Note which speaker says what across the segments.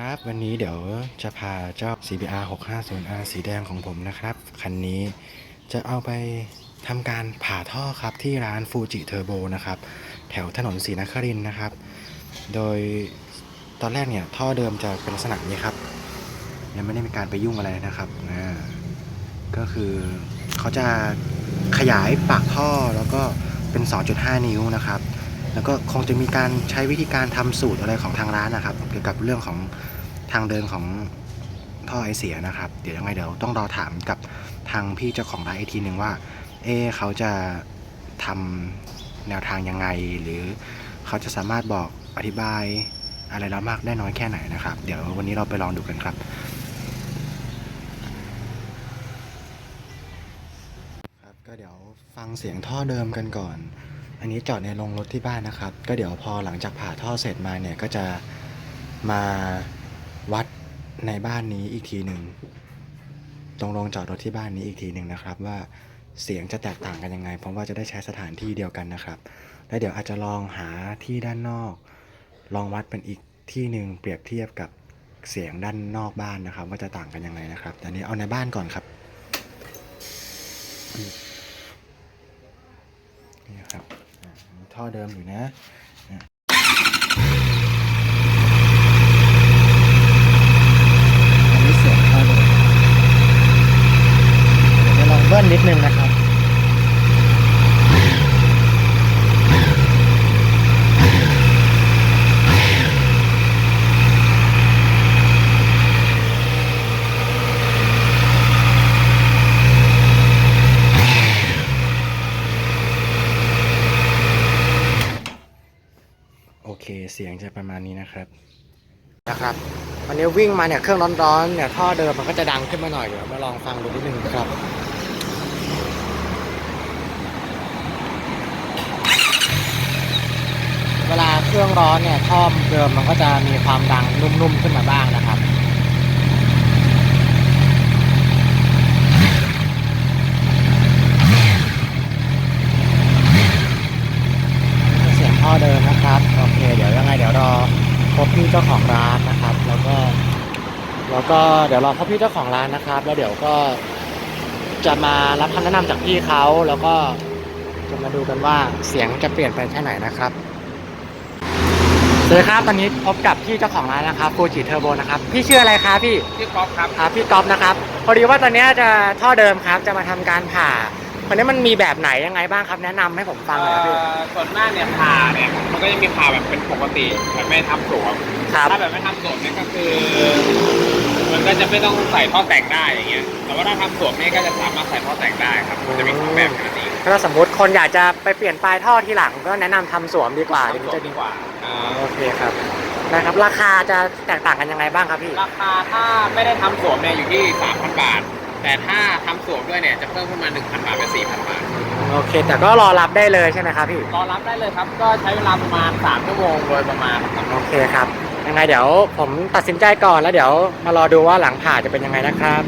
Speaker 1: ครับ วันนี้เดี๋ยวจะพาเจ้า CBR 650R สีแดงของผมนะครับ คันนี้จะเอาไปทำการผ่าท่อครับที่ร้านฟูจิเทอร์โบนะครับ แถวถนนศรีนครินนะครับ โดยตอนแรกเนี่ย ท่อเดิมจะเป็นลักษณะนี้ครับ ยังไม่ได้มีการไปยุ่งอะไรนะครับอ่าก็คือเขาจะขยายปากท่อแล้วก็เป็น 2.5 นิ้วนะครับ แล้วก็คงจะมีการใช้วิธีการทำสูตรอะไรของทางร้านนะครับ เกี่ยวกับเรื่องของทางเดินของท่อไอเสียนะครับ เดี๋ยวยังไงเดี๋ยวต้องรอถามกับทางพี่เจ้าของร้านอีกทีหนึ่งว่า เอเขาจะทำแนวทางยังไง หรือเขาจะสามารถบอกอธิบายอะไรเรามากได้น้อยแค่ไหนนะครับ เดี๋ยววันนี้เราไปลองดูกันครับครับ ก็เดี๋ยวฟังเสียงท่อเดิมกันก่อน อันนี้จอดในโรงรถที่บ้านนะครับ ก็เดี๋ยวพอหลังจากผ่าท่อเสร็จมาเนี่ยก็จะมาวัดในบ้านนี้อีกทีหนึ่งตรงโรงจอดรถที่บ้านนี้อีกทีหนึ่งนะครับ ว่าเสียงจะแตกต่างกันยังไง เพราะว่าจะได้ใช้สถานที่เดียวกันนะครับ แล้วเดี๋ยวอาจจะลองหาที่ด้านนอก ลองวัดเป็นอีกที่หนึ่งเปรียบเทียบกับเสียงด้านนอกบ้านนะครับ ว่าจะต่างกันยังไงนะครับแต่อันนี้เอาในบ้านก่อนครับ นี่ครับอ่ามี ท่อเดิมอยู่นะอันนี้เสียงท่อเดิมเดี๋ยวจะลองเบิ้ลนิดนึงนะครับ โอ เคเสียงจะประมาณนี้นะครับนะครับวันนี้วิ่งมาเนี่ยเครื่องร้อนๆเนี่ยท่อเดิมมันก็จะดังขึ้นมาหน่อยเดี๋ยวมาลองฟังดูนิดนึงครับเวลาเครื่องร้อนเนี่ยท่อเดิมมันก็จะมีความดังนุ่มๆขึ้นมาบ้างนะครับ เสียงท่อเดิมนะครับ โอเค เดี๋ยวยังไงเดี๋ยวรอพบพี่เจ้าของร้านนะครับ แล้วก็ แล้วก็เดี๋ยวรอพบพี่เจ้าของร้านนะครับ แล้วเดี๋ยวก็จะมารับคำแนะนำจากพี่เขาแล้วก็จะมาดูกันว่าเสียงจะเปลี่ยนไปแค่ไหนนะครับสวัสดีครับตอนนี้พบกับพี่เจ้าของร้านนะครับฟูจิเทอร์โบนะครับพี่ชื่ออะไรครับพี่
Speaker 2: ชื่อก๊อฟครับ
Speaker 1: ครับพี่ก๊อฟนะครับพอดีว่าตอนนี้จะท่อเดิมครับจะมาทำการผ่าตอนนี้มันมีแบบไหนยังไงบ้างครับแนะนำให้ผมฟังหน่อยครับพี่
Speaker 2: เอ่อส่วนมากเนี่ยผ่าเนี่ยมันก็จะมีผ่าแบบเป็นปกติแบบไม่ทำสวม
Speaker 1: ครับ
Speaker 2: ถ้าแบบไม่ทำสวมเนี่ยก็คือ มันก็จะไม่ต้องใส่ท่อแต่งได้อย่างเงี้ย แต่ว่าถ้าทำสวมเนี่ยก็จะสามารถใส่ท่อแต่งได้ครับ มันจะมีสองแบบแค่นั้นเอง
Speaker 1: ถ้าสมมติคนอยากจะไปเปลี่ยนปลายท่อทีหลังก็แนะนำทำสวมดีกว่าถึง
Speaker 2: ทำสว
Speaker 1: จะ
Speaker 2: ม
Speaker 1: ดี
Speaker 2: ดีกว่าอ่า
Speaker 1: โอเคครับนะครับ ราคาจะแตกต่างกันยังไงบ้างครับพี่
Speaker 2: ราคาถ้าไม่ได้ทำสวมเนี่ยอยู่ที่ 3,000 บาท แต่ถ้าทำสวมด้วยเนี่ยจะเพิ่มขึ้นมา 1,000 บาทเป็น 4,000 บาท
Speaker 1: โอเค แต่ก็รอรับได้เลยใช่ไหมครับพี่
Speaker 2: รอรับได้เลยครับ ก็ใช้เวลาประมาณ 3 ชั่วโมงโดยประมาณครับ
Speaker 1: โอเคครับ ยังไงเดี๋ยวผมตัดสินใจก่อนแล้วเดี๋ยวมารอดูว่าหลังผ่าจะเป็นยังไงนะครับ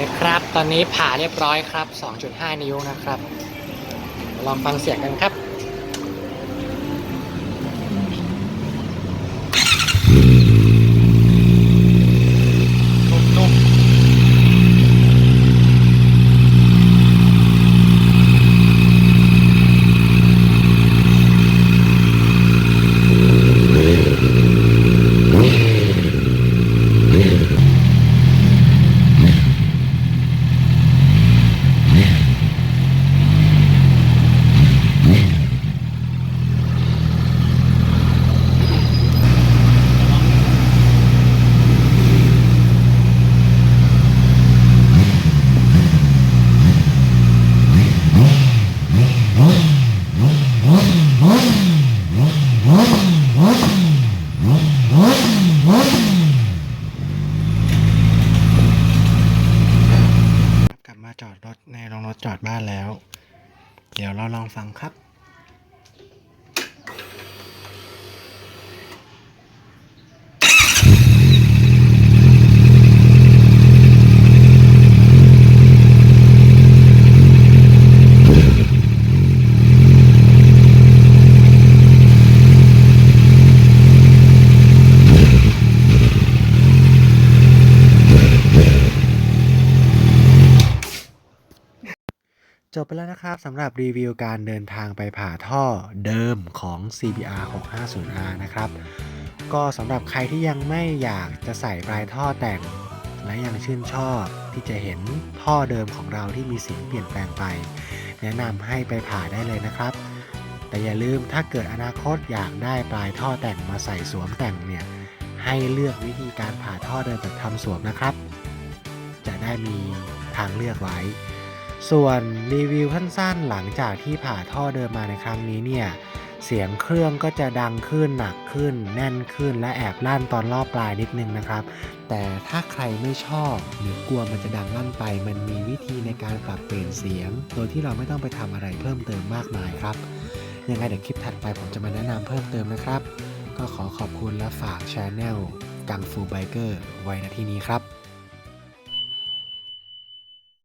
Speaker 1: เลยครับ ตอนนี้ผ่าเรียบร้อยครับ 2.5 นิ้วนะครับ ลองฟังเสียงกันครับ แล้ว เดี๋ยวเราลองฟังครับ จบไปแล้วนะครับสำหรับรีวิวการเดินทางไปผ่าท่อเดิมของ CBR 650R นะครับ ก็สำหรับใครที่ยังไม่อยากจะใส่ปลายท่อแต่ง และยังชื่นชอบที่จะเห็นท่อเดิมของเราที่มีเสียงเปลี่ยนแปลงไป แนะนำให้ไปผ่าได้เลยนะครับ แต่อย่าลืมถ้าเกิดอนาคตอยากได้ปลายท่อแต่งมาใส่สวมแต่งเนี่ยให้เลือกวิธีการผ่าท่อเดิมแบบทำสวมนะครับ จะได้มีทางเลือกไว้ ส่วนรีวิวสั้นๆหลังจากที่ผ่าท่อเดิมมาในครั้งนี้เนี่ยเสียงเครื่องก็จะดังขึ้นหนักขึ้น แน่นขึ้นและแอบลั่นตอนรอบปลายนิดนึงนะครับ แต่ถ้าใครไม่ชอบหรือกลัวมันจะดังลั่นไป มันมีวิธีในการปรับเปลี่ยนเสียง โดยที่เราไม่ต้องไปทำอะไรเพิ่มเติมมากมายครับ ยังไงเดี๋ยวคลิปถัดไปผมจะมาแนะนำเพิ่มเติมนะครับ ก็ขอขอบคุณและฝากช anel กังฟูไบเกอร์ไว้ณที่นี้ครับ